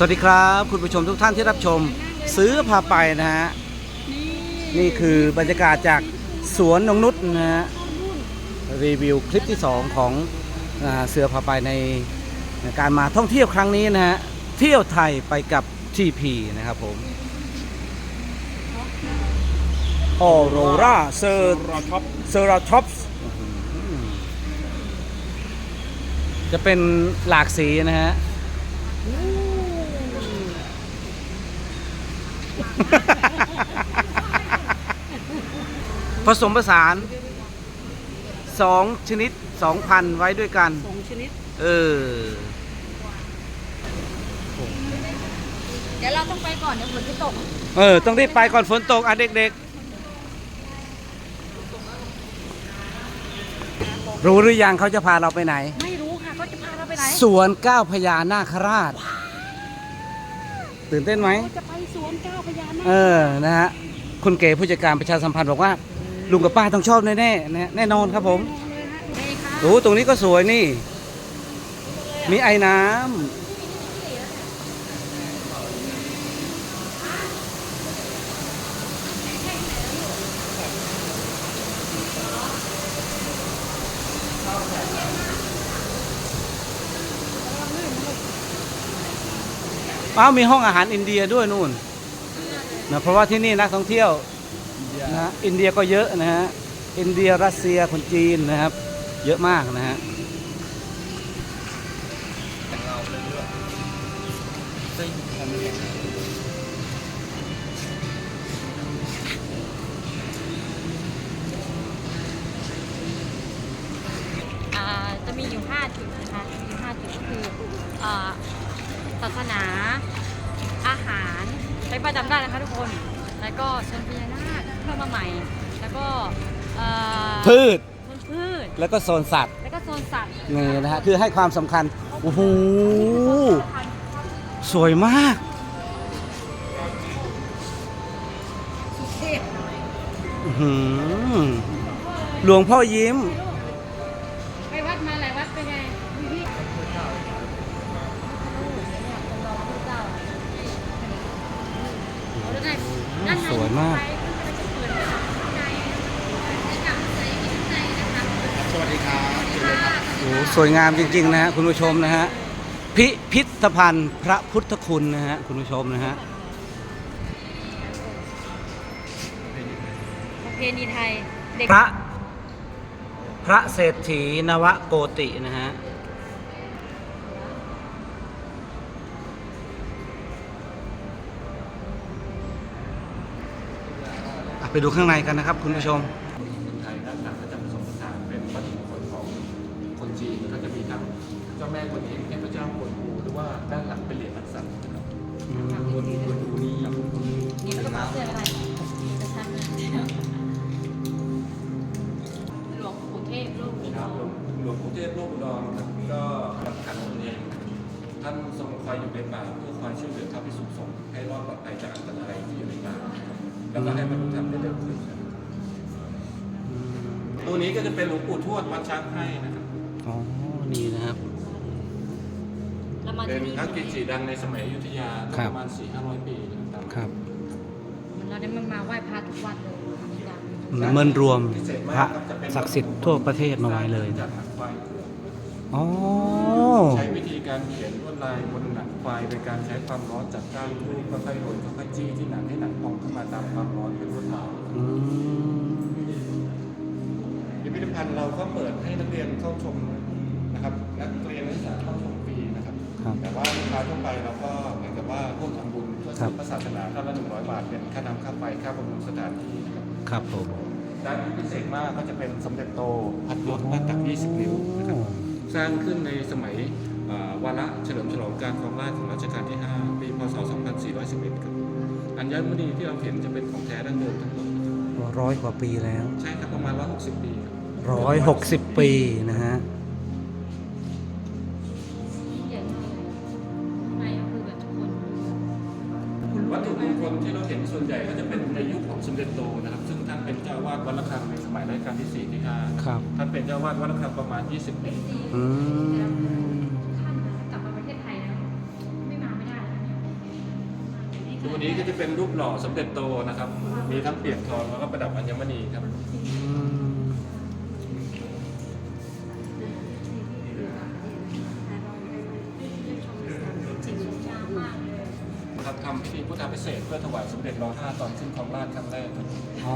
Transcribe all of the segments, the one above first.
สวัสดีครับคุณผู้ชมทุกท่านที่รับชมซื้อพาไปนะฮะนี่คือบรรยากาศจากสวนนงนุษนะฮะรีวิวคลิปที่ 2 ของอเสือพาไปในการมาท่องเที่ยวครั้งนี้นะฮะเที่ยวไทยไปกับ TP นะครับผมออโรราเซอร์เซอราท็อปส์จะเป็นหลากสีนะฮะ ผสมผสานสองชนิดสองพันธุ์ไว้ด้วยกัน สองชนิด เออ เดี๋ยวเราต้องไปก่อนเดี๋ยวฝนจะตก เออ ต้องรีบไปก่อนฝนตก อะเด็กๆ รู้หรือยังเขาจะพาเราไปไหน ไม่รู้ค่ะเขาจะพาเราไปไหน สวนเก้าพญานาคราช ตื่นเต้นไหมเราจะไปสวนเก้าพญานาเอคอนะฮะคุณเก๋ผู้จัดการประชาสัมพันธ์บอกว่า ลุงกับป้าต้องชอบแน่ๆนะฮะแน่นอนครับผมเลยฮะนี่ค่ะโอ้ตรงนี้ก็สวยนี่ มีไอ้น้ำ อ้าวมีห้องอาหารอินเดียด้วยนู่นนะเพราะว่าที่นี่นักท่องเที่ยวนะอินเดียก็เยอะนะฮะอินเดียรัสเซียคนจีนนะครับ เยอะมากนะฮะจะมีอยู่ 5 จุดนะคะ มีอยู่5จุดก็คืออ่าศาสนา อาหารไปประจำได้นะคะทุกคน แล้วก็ชนพญานาคเพิ่มมาใหม่ แล้วก็เอ่อพืชชนพืช แล้วก็โซนสัตว์แล้วก็โซนสัตว์นี่นะฮะคือให้ความสำคัญโอ้โหสวยมาก อื้อหือหลวงพ่อยิ้ม สวยมาก สวัสดีครับเชิญเลยครับโอ้โหสวยงามจริง ๆ นะฮะคุณผู้ชมนะฮะพิพิธภัณฑ์พระพุทธคุณนะฮะคุณผู้ชมนะฮะประเพณีไทย เด็กพระพระเศรษฐีนวโกตินะฮะ ไปดูข้างในกันนะครับ คุณผู้ชมคนไทยด้านหลังก็จะผสมผสานเป็นวัตถุมงคลของคนจีนก็จะมีทั้งเจ้าแม่กวนอิมเทพเจ้ากวนอูหรือว่าด้านหลังเป็นเหรียญนักสัตว์นะครับกวนกวนอูนี่ครับนี่ก็มาเสื้ออะไรจะชักหลวงปู่เทพลูกครับหลวงหลวงปู่เทพโลกอุดรครับก็รับขันตัวเองท่านทรงคอยอยู่ในป่าเพื่อคอยช่วยเหลือพระภิกษุสงฆ์ให้รอดปลอดภัยจากอันตรายที่อยู่ในป่าครับแล้วก็ให้บรรลุธรรมได้เร็วขึ้นครับตัว นี้ก็จะเป็นหลวงปู่ทวดวัดช้างให้นะครับอ๋อ นี่นะครับ เรามาเป็ที่นนี่พระกิจสีดังในสมัยอยุธยาก็ครัปบระมาณ4 5 0 0 ปีนะครับครับเราได้มามาไหว้พระทุกวันเลยที่ดังเมินรวมพิเศษพมาระกครับจะเป็นศักดิ์สิทธิ์ทั่วประเทศมาไว้เลยจากหนังควายเผือกอ๋อ ใช้วิธีการเขียนลวดลายบนหนังควายโดยการใช้ความร้อนจากก้านทูบค่อยๆโรยค่อยๆจี้ที่หนังให้หนังพองขึ้นมาตามความร้อนเป็นลวดลาย อืม ก็เปิดให้นักเรียนเข้าชมนะครับ นักเรียนนักศึกษาเข้าชมฟรีนะครับ ครับ แต่ว่าลูกค้าทั่วไปเราก็เหมือนกับว่าร่วมทำบุญเพื่อครัสืบบพระศาสนาท่านละหนึ่งร้อยบาท เป็นค่าน้ำค่าไฟค่าบำรุงสถานที่นะครับครับผมด้านที่พิเศษมากก็จะเป็นสมเด็จโตพัดยศหน้าตัก 20 นิ้วนะครับ สร้างขึ้นในสมัยเอ่อวาระเฉลิมฉลองการครองราชย์ของรัชกาลที่ 5 ปี พศ 2411 ครับ อัญมณีที่เราเห็นจะเป็นของแท้ดั้งเดิมทั้งหมดนะครับร้อยกว่าปีแล้ว ใช่ครับประมาณ 160 ปีครับ ร้อยหกสิบปีนะฮะใหญ่มากเลยไม่ก็คือแบบทุกคนวัตถุมงคลที่เราเห็นส่วนใหญ่ก็จะเป็นในยุคของสมเด็จโตนะครับ ซึ่งท่านเป็นเจ้าวาดวัดระฆังในสมัยรัชกาลที่4ที่ครับ5ท่านเป็นเจ้าวาดวัดระฆังประมาณ 20 ปีอืมท่านกลับมาประเทศไทยแล้วไม่มาไม่ได้แล้วเนี่ยตัวนี้ก็จะเป็นรูปหล่อสมเด็จโตนะครับ มีทั้งเปียกทองแล้วก็ประดับอัญมณีครับ ทำพิธีพุทธาพิเศษกเพื่อถวายสมเด็จรอห้าตอนขึ้นครองราชย์ครั้งแรกครับอ๋อ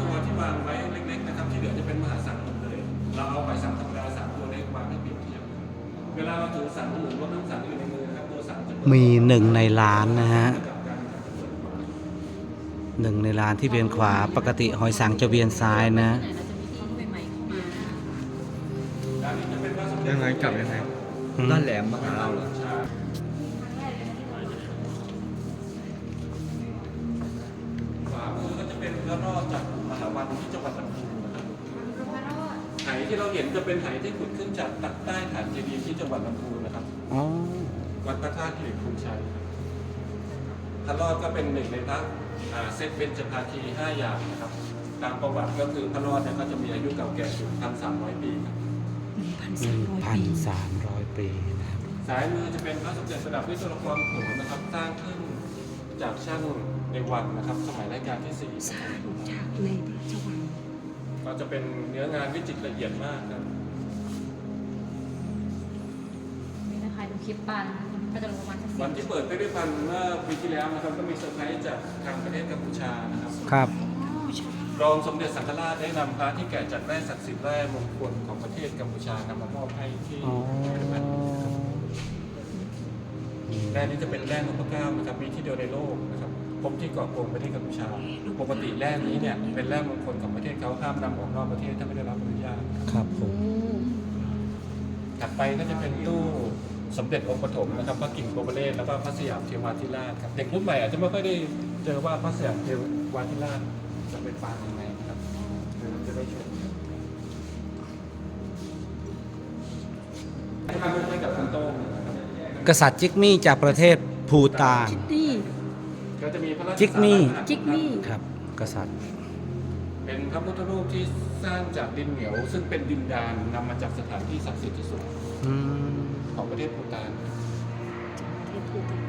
ตัวที่วางไว้เล็กๆนะครับที่เหลือจะเป็นมหาสังหมดเลย เราเอาไปสังธรรมดาสามตัวเล็กวางให้เปรียบเทียบเวลาเราถือสังหรือว่าน้ำสังอยู่ในมือนะครับตัวสังจะมีหนึ่งในล้านนะฮะหนึ่งในล้านที่เวียนขวาปกติหอยสังจะเวียนซ้ายนะ ยังไงกลับยังไงอืมด้านแหลมมาหาเราเหรอใช่ขวามือก็จะเป็นพระรอดจากมหาวันที่จังหวัดลำพูนนะครับไหที่เราเห็นจะเป็นไหที่ขุดขึ้นจากตักใต้ฐานเจดีย์ที่จังหวัดลำพูนนะครับอ๋อวัดพระธาตุหิริคุณชัยพระรอดก็เป็นหนึ่งในพระอ่าเซตเบญจภาคีห้าอย่างนะครับ ตามประวัติก็คือพระรอดเนี่ยก็จะมีอายุเก่าแก่ถึงพันสามร้อยปีครับ หนึ่งพันสามร้อยปีนะครับ สายมือจะเป็นพระสมเด็จประดับด้วยตัวละครโขนนะครับสร้างขึ้นจากช่างในวังนะครับ สมัยรัชกาลที่สี่สร้างจากในพระราชวังก็จะเป็นเนื้องานวิจิตรละเอียดมากครับนี่นะคะดูคลิปปันก็จะลงประมาณสักสิบวันที่เปิดพิพิธภัณฑ์เมื่อปีที่แล้วนะครับก็มีเซอร์ไพรส์จากทางประเทศกัมพูชานะครับ ครับ รองสมเด็จสังฆราชได้นำพระที่แกะจากแร่ศักดิ์สิทธิ์แร่มงคลของประเทศกัมพูชานำมามอบให้ที่อ๋อพิพิธภัณฑ์นะครับแร่นี้จะเป็นแร่นพเก้านะครับมีที่เดียวในโลกนะครับพบที่เกาะกงประเทศกัมพูชา ปกติแร่นี้เนี่ยเป็นแร่มงคลของประเทศเขาห้ามนำออกนอกประเทศถ้าไม่ได้รับอนุญาตครับผมถัดไปก็จะเป็นตู้สมเด็จองค์ปฐมนะครับพระกิ่งโกเบเลสแล้วก็พระสยามเทวาธิราชครับเด็กรุ่นใหม่อาจจะไม่ค่อยได้เจอว่าพระสยามเทวาธิราช จะเป็นปางยังไงนะครับเดี๋ยวจะได้ชมให้มาด้วยกับคุณโต้งนะครับกษัตริย์จิกมี่จากประเทศภูตาน นี่ ก็จะมีพระราชจิกมี่สารจิกมี่ ครับ กษัตริย์ เป็นพระพุทธรูปที่สร้างจากดินเหนียว ซึ่งเป็นดินดานนำมาจากสถานที่ศักดิ์สิทธิ์ที่สุดอืมของประเทศภูฏาน เทพภูตาน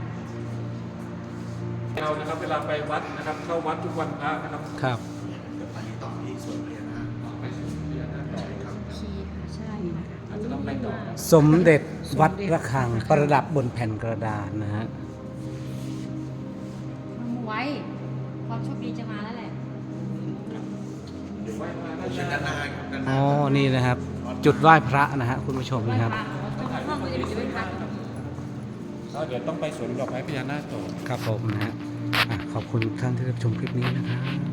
เรานะครับเวลาไปวัดนะครับเข้าวัดทุกวันพระนะครับครับไปสู่พญานาคต่อครับคีใช่นะคะอาจจะต้องไปต่อนะสมเด็จวัดระฆังประดับบนแผ่นกระดานนะฮะมันไว้ความโชคดีจะมาแล้วแหละเดี๋ยวไหว้พระด้านหน้าครับอ๋อนี่นะครับ จุดไหว้พระนะฮะคุณผู้ชมไหว้นะครับ พระห้องก็จะมีเป็นพระ ก็เดี๋ยวต้องไปสวนดอกไม้พญานาคต่อครับผมนะฮะอะขอบคุณทุกท่านที่รับชมคลิปนี้นะครับ